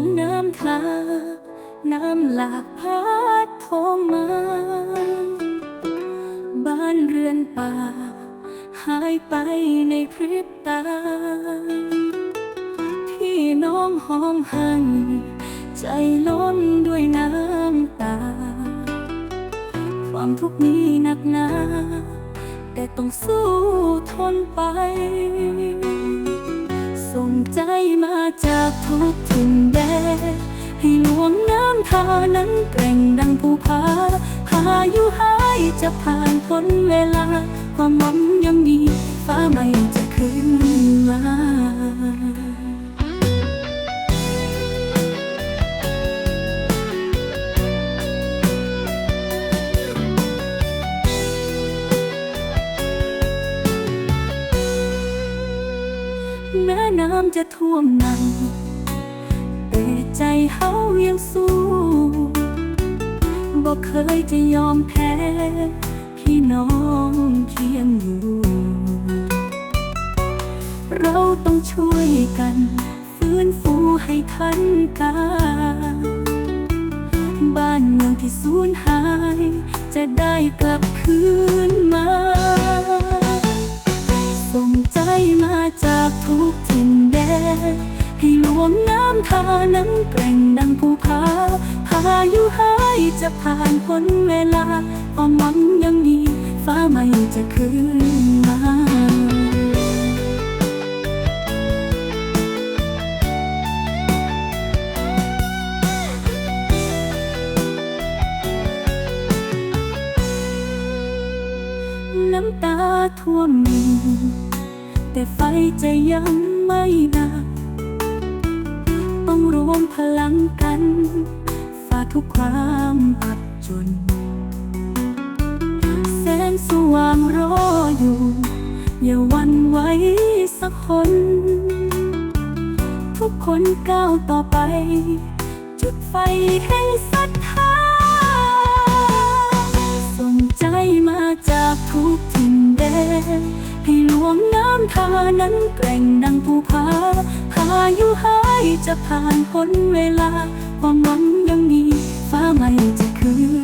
งน้ำคาน้ำหลากพัดโทมมา บ้านเรือนป่า หายไปในพริบตา พี่น้องห้องหัน ใจล้นด้วยน้ำตา ความทุกข์นี้หนักหนา แต่ต้องสู้ทนไป ใจมาจากทุกถิ่นแดนให้หลวงน้ำทานั้นเกร่งดังภูผาพายุหายจะผ่านพ้นเวลา ความหวังยังมีฟ้าไม่จะำจะท่วมหนักแต่ใจเฮายังสู้บอกเคยจะยอมแพ้ พี่น้องเคียงอยู่ เราต้องช่วยกัน ฟื้นฟูให้ทันการบ้านเมืองที่สูญหาย จะได้กลับคืนมา ส่งใจมาจากทุก ให้หลวงน้ำทานั้นเกร่งดังภูผาพายุหายจะผ่านพ้นเวลาความหวังยังมีฟ้าไม่จะคืนมาน้ำตาท่วมมินแต่ไฟจะยังไม่ดับ ต้องรวมพลังกันฝ่าทุกความอับจนแสงสว่างรออยู่ อย่าวันไหวสักคน ทุกคนก้าวต่อไป จุดไฟแห่งศรัทธาส่งใจมาจากทุกถิ่นแดนให้หลวงน้ำทานั้นเกร่งดังภูผาพายุหา จะผ่านพ้นเวลา ความหวังยังมีฟ้าใหม่จะคืน